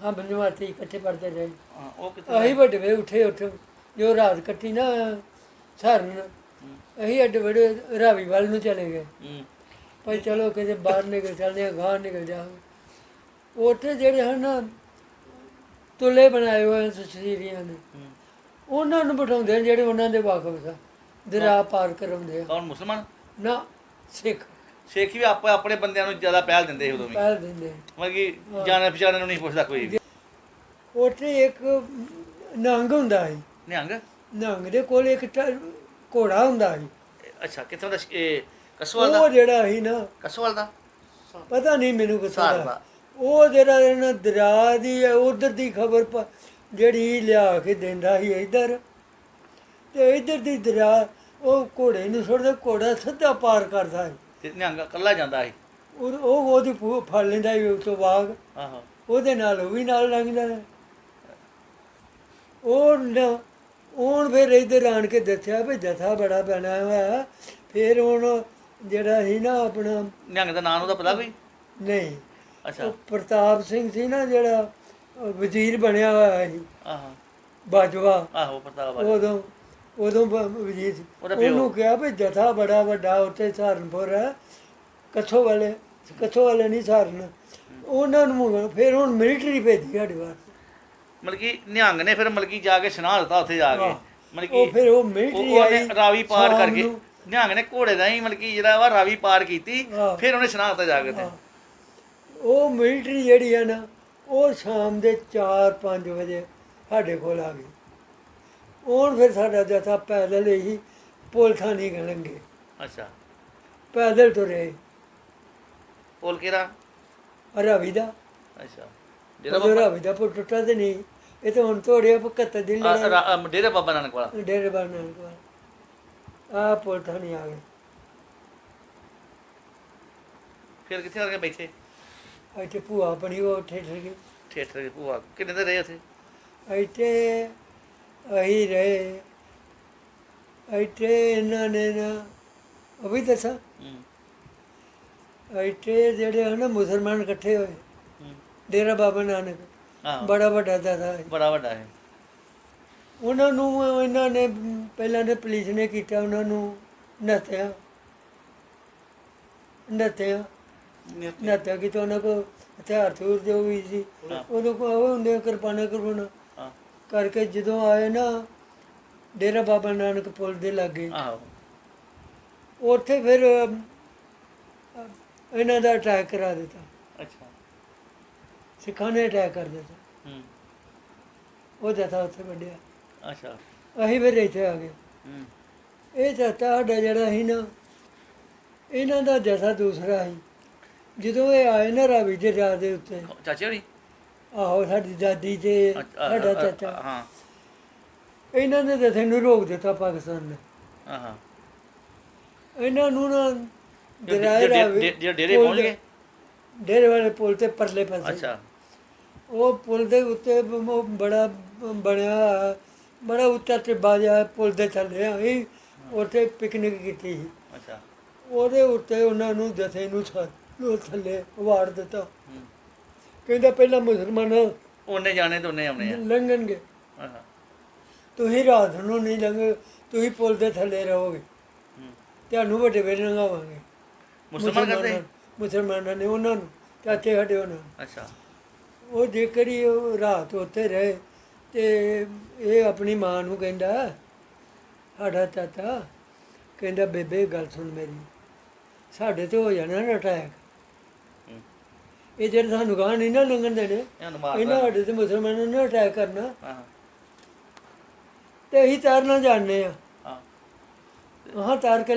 ਹੂੰ। ਮੇਰਾ ਹਾਂ ਬੰਜਵਾਤੀ ਇਕੱਠੇ ਪੜਦੇ ਰਹੇ। ਹਾਂ ਉਹ ਕਿੱਥੇ ਅਸੀਂ ਵੱਡੇ ਵੇ ਉੱਠੇ ਉੱਠ ਜੋ ਰਾਤ ਕੱਟੀ ਨਾ ਸਰਨ ਅਸੀਂ ਅੱਡ ਵੱਡੇ ਰਾਵੀ ਵੱਲ ਨੂੰ ਚਲੇ ਗਏ। ਹੂੰ। ਭਾਈ ਚਲੋ ਕਿਤੇ ਬਾਹਰ ਨਿਕਲ ਚੱਲਦੇ ਆ ਗਾਂ ਨਿਕਲ ਜਾਵਾਂਗੇ। ਉੱਥੇ ਜਿਹੜੇ ਹਨ ਨਾ ਤੁਲੇ ਬਣਾਏ ਹੋਏ ਸਰੀਰੀਆਂ ਨੇ ਹੂੰ। ਉਹਨਾਂ ਨੂੰ ਬਿਠਾਉਂਦੇ ਆ ਜਿਹੜੇ ਉਹਨਾਂ ਦੇ ਵਾਕਫ ਆ। ਦਰਿਆ ਪਾਰ ਕਰਾਉਂਦੇ ਆ। ਕੌਣ? ਮੁਸਲਮਾਨ? ਨਾ ਸਿੱਖ। ਸਿੱਖ ਵੀ ਆਪੇ ਆਪਣੇ ਬੰਦਿਆਂ ਨੂੰ ਜ਼ਿਆਦਾ ਪਹਿਲ ਦਿੰਦੇ ਸੀ ਉਦੋਂ ਵੀ। ਪਹਿਲ ਦਿੰਦੇ। ਮਤਲਬ ਕਿ ਜਾਣੇ ਪਛਾਣੇ ਨੂੰ ਨਹੀਂ ਪੁੱਛਦਾ ਕੋਈ ਵੀ। ਉੱਥੇ ਇੱਕ ਨੰਗ ਹੁੰਦਾ ਸੀ। ਨਿਹੰਗ? ਨੰਗ ਦੇ ਕੋਲ ਇੱਕ ਟ- ਘੋੜਾ ਹੁੰਦਾ ਸੀ। ਅੱਛਾ ਕਿੱਥੋਂ ਦਾ ਸ਼- ਇਹ ਕਸਵਾਲ ਦਾ? ਉਹ ਜਿਹੜਾ ਸੀ ਨਾ ਕਸਵਾਲ ਦਾ? ਪਤਾ ਨਹੀਂ ਮੈਨੂੰ ਕਿੱਥੋਂ ਦਾ। ਉਹ ਜਿਹੜਾ ਇਹਨਾਂ ਦਰਿਆ ਦੀ ਉਧਰ ਦੀ ਖਬਰ ਜਿਹੜੀ ਲਿਆ ਕੇ ਦਿੰਦਾ ਸੀ ਇੱਧਰ। ਤੇ ਇੱਧਰ ਦੀ ਦਰਿਆ ਉਹ ਘੋੜੇ ਨੂੰ ਛੱਡਦਾ ਘੋੜਾ ਸਿੱਧਾ ਪਾਰ ਕਰਦਾ ਸੀ। ਤੇ ਨਿਹੰਗ ਇਕੱਲਾ ਜਾਂਦਾ ਸੀ। ਉਹ ਉਹ ਉਹਦੀ ਫੜ ਲੈਂਦਾ ਸੀ ਉਸ ਤੋਂ ਬਾਅਦ। ਆਹੋ। ਉਹਦੇ ਨਾਲ ਉਹ ਵੀ ਨਾਲ ਲੰਘਦਾ ਹੈ ਉਹ ਨਾ ਹੁਣ ਫਿਰ ਇੱਧਰ ਆਣ ਕੇ ਦੱਸਿਆ ਵੀ ਜਥਾ ਬੜਾ ਬਣਿਆ ਹੋਇਆ ਫਿਰ ਹੁਣ ਜਿਹੜਾ ਸੀ ਨਾ ਆਪਣਾ ਨਿਹੰਗ ਦਾ ਨਾਮ ਉਹਦਾ ਪਤਾ ਕੋਈ? ਨਹੀਂ। ਅੱਛਾ। ਉਹ ਪ੍ਰਤਾਪ ਸਿੰਘ ਸੀ ਨਾ ਜਿਹੜਾ ਅਹ ਵਜ਼ੀਰ ਬਣਿਆ ਹੋਇਆ ਸੀ। ਆਹੋ। ਬਾਜਵਾ। ਆਹੋ ਪ੍ਰਤਾਪ ਆ। ਉਦੋਂ ਉਦੋਂ ਸੀ ਉਹਦਾ ਪਿਓ। ਉਹਨੂੰ ਕਿਹਾ ਵੀ ਜਥਾ ਬੜਾ ਵੱਡਾ ਉੱਥੇ ਸਹਾਰਨਪੁਰ ਹੈ ਕੱਥੋਂ ਵਾਲੇ ਕੱਥੋਂ ਵਾਲੇ ਨਹੀਂ ਸਹਾਰਨ ਉਹਨਾਂ ਨੂੰ ਫਿਰ ਹੁਣ ਮਿਲਟਰੀ ਭੇਜੀ ਸਾਡੇ ਵਾਸਤੇ ਮਤਲਬ ਕਿ ਨਿਹੰਗ ਨੇ ਫਿਰ ਮਤਲਬ ਕਿ ਜਾ ਕੇ ਸੁਣਾ ਦਿੱਤਾ ਉੱਥੇ ਜਾ ਕੇ। ਮਤਲਬ ਉਹ ਫਿਰ ਉਹ ਉਹ- ਮਿਲਟਰੀ ਉਹਨੇ ਆਈ ਰਾਵੀ ਪਾਰ ਸ਼ਾਮ ਕਰਕੇ ਨੂੰ। ਨਿਹੰਗ ਨੇ ਘੋੜੇ ਦਾ ਹੀ ਮਤਲਬ ਕਿ ਜਿਹੜਾ ਵਾ ਰਾਵੀ ਪਾਰ ਕੀਤੀ। ਫਿਰ ਉਹਨੇ ਸੁਣਾ ਦਿੱਤਾ ਜਾ ਕੇ ਉੱਥੇ। ਉਹ ਮਿਲਟਰੀ ਜਿਹੜੀ ਹੈ ਨਾ ਉਹ ਸ਼ਾਮ ਦੇ 4-5 ਵਜੇ ਸਾਡੇ ਕੋਲ ਆ ਗਈ ਹੁਣ ਫਿਰ ਸਾਡਾ ਜਥਾ ਪੈਦਲ ਹੀ ਪੁਲ ਥਾਣੀ ਲੰਘੇ। ਅੱਛਾ। ਪੈਦਲ ਤੁਰੇ। ਪੁੱਲ ਕਿਹੜਾ? ਰਾਵੀ ਦਾ। ਅੱਛਾ। ਜਦੋਂ ਜਿਹੜਾ ਰਾਵੀ ਦਾ ਪੁਲ ਟੁੱਟਾ ਤੇ ਨਹੀਂ ਇਹ ਤਾਂ ਹੁਣ ਤੋੜਿਆ 71 ਦਿਨ ਆ- ਲੜਾਈ ਰਾ- ਆ ਡੇਰਾ ਬਾਬਾ ਨਾਨਕ ਵਾਲਾ। ਡੇਰੇ ਬਾਰਨ ਕੋਲ ਆ ਪੁਲ ਥਾਣੀ ਆ ਗਏ ਫਿਰ ਕਿੱਥੇ ਆ ਕੇ ਬੈਠੇ? ਇੱਥੇ ਭੂਆ ਆਪਣੀ ਉਹ ਠਹਿਰ ਗਈ। ਥੀਏਟਰ ਦੇ ਭੂਆ। ਕਿੰਨੇ ਦਿਨ ਰਹੇ ਉੱਥੇ? ਇੱਥੇ ਅਹੀ ਰਹੇ। ਇੱਥੇ ਇਹਨਾਂ ਨੇ ਨਾ ਉਹ ਵੀ ਦੱਸਾਂ? ਇੱਥੇ ਜਿਹੜੇ ਹਨ ਮੁਸਲਮਾਨ ਇਕੱਠੇ ਹੋਏ। ਡੇਰਾ ਬਾਬਾ ਨਾਨਕ। ਬੜਾ ਵੱਡਾ ਦਾਦਾ ਹੈ। ਬੜਾ ਵੱਡਾ ਹੈ। ਉਹਨਾਂ ਨੂੰ ਇਹਨਾਂ ਨੇ ਪਹਿਲਾਂ ਨੇ ਪੁਲਿਸ ਨੇ ਕੀਤਾ ਉਹਨਾਂ ਨੂੰ ਨੱਤਿਆ ਨੱਤਿਆ ਨੱਤਿਆ ਕਿ ਉਹਨਾਂ ਕੋ ਹਥਿਆਰ ਥੂਰ ਜੋ ਵੀ ਸੀ। ਉਦੋਂ ਕੋ ਉਹ ਹੁੰਦੇ ਕਿਰਪਾਨਾ ਕਰਵਾਉਣਾ ਕਰਕੇ ਜਦੋਂ ਆਏ ਨਾ ਡੇਰਾ ਬਾਬਾ ਨਾਨਕ ਪੁਲ ਦੇ ਲਾਗੇ। ਆਹੋ। ਉੱਥੇ ਫਿਰ ਇਹਨਾਂ ਦਾ ਅਟੈਕ ਕਰਾ ਦਿੱਤਾ। ਅੱਛਾ। ਸਿੱਖਾਂ ਨੇ ਅਟੈਕ ਕਰ ਦਿੱਤਾ। ਹੂੰ। ਉਹ ਜਥਾ ਉੱਥੇ ਵੱਡਿਆ ਅੱਛਾ। ਅਸੀਂ ਫਿਰ ਇੱਥੇ ਆ ਗਏ। ਹੂੰ। ਇਹ ਜਥਾ ਸਾਡਾ ਜਿਹੜਾ ਸੀ ਨਾ ਇਹਨਾਂ ਦਾ ਜਥਾ ਦੂਸਰਾ ਸੀ। ਜਦੋਂ ਇਹ ਆਏ ਨਾ ਰਾਵੀ ਦੇ ਰਾਹ ਦੇ ਉੱਤੇ। ਚਾਚੇ ਹੋਣੀ ਆਹੋ ਸਾਡੀ ਦਾਦੀ ਤੇ ਅੱਛਾ, ਸਾਡਾ ਅ- ਅ- ਚਾਚਾ ਹਾਂ। ਇਹਨਾਂ ਨੇ ਜਥੇ ਨੂੰ ਰੋਕ ਦਿੱਤਾ ਪਾਕਿਸਤਾਨ ਨੇ। ਆਹਾਂ ਇਹਨਾਂ ਨੂੰ ਨਾ ਜਿਹੜੇ- ਦਰਿਆ ਜਿਹੜੇ- ਰਾਵੀ ਜਿਹੜੇ ਡੇਰੇ ਪੁਲ ਪਹੁੰਚ ਦੇ- ਗਏ? ਡੇਰੇ ਵਾਲੇ ਪੁਲ ਤੇ ਪਰਲੇ ਪਾਸੇ। ਅੱਛਾ। ਉਹ ਪੁਲ ਦੇ ਉੱਤੇ ਬ- ਉਹ ਬੜਾ ਬਣਿਆ ਹੋਇਆ, ਬੜਾ ਉੱਚਾ ਟਿੱਬਾ ਜਿਹਾ ਪੁਲ ਦੇ ਥੱਲੇ ਆਈ ਉੱਥੇ ਪਿਕਨਿਕ ਕੀਤੀ ਸੀ। ਅੱਛਾ। ਉਹਦੇ ਉੱਤੇ ਉਹਨਾਂ ਨੂੰ ਜਥੇ ਨੂੰ ਥੱਲੇ ਥੱਲੇ ਵਾੜ ਦਿੱਤਾ। ਹੂੰ। ਕਹਿੰਦਾ ਪਹਿਲਾਂ ਮੁਸਲਮਾਨ ਉਹਨੇ ਜਾਣੇ ਤੇ ਉਹਨੇ ਆਉਣੇ ਆ। ਲੰਘਣਗੇ। ਆਹਾਂ ਤੁਸੀਂ ਰਾਤ ਨੂੰ ਨਹੀਂ ਲੰਘ ਤੁਸੀਂ ਪੁਲ ਦੇ ਥੱਲੇ ਰਹੋਗੇ। ਹੂੰ। ਤੁਹਾਨੂੰ ਵੱਡੇ ਵੇਲੇ ਲੰਘਾਵਾਂਗੇ। ਮੁਸਲਮਾਨ ਕਰਦੇ? ਮੁਸਲਮਾਨਾਂ- ਨੇ ਉਹਨਾਂ ਨੂੰ ਚਾਚੇ ਸਾਡੇ ਉਹਨਾਂ ਅੱਛਾ। ਉਹ ਜੇਕਰ ਹੀ ਉਹ ਰਾਤ ਉੱਥੇ ਰਹੇ ਤੇ ਇਹ ਆਪਣੀ ਮਾਂ ਨੂੰ ਕਹਿੰਦਾ ਸਾਡਾ ਚਾਚਾ ਕਹਿੰਦਾ ਬੇਬੇ ਗੱਲ ਸੁਣ ਮੇਰੀ। ਸਾਡੇ ਤੇ ਹੋ ਜਾਣਾ ਨਾ ਅਟੈਕ। ਹੂੰ ਇਹ ਜਿਹੜੇ ਸਾਨੂੰ ਗਾਂ ਨਹੀਂ ਨਾ ਲੰਘਣ ਦੇਣੇ ਇਹਨੂੰ ਮਾਰ ਇਹਨਾਂ ਸਾਡੇ ਤੇ ਮੁਸਲਮਾਨਾਂ ਨੇ ਅਟੈਕ ਕਰਨਾ। ਹਾਂ। ਤੇ ਅਸੀਂ ਤੈਰਨਾ ਜਾਣਦੇ ਆ ਹਾਂ। ਹਾਂ ਤਾਰ ਕੇ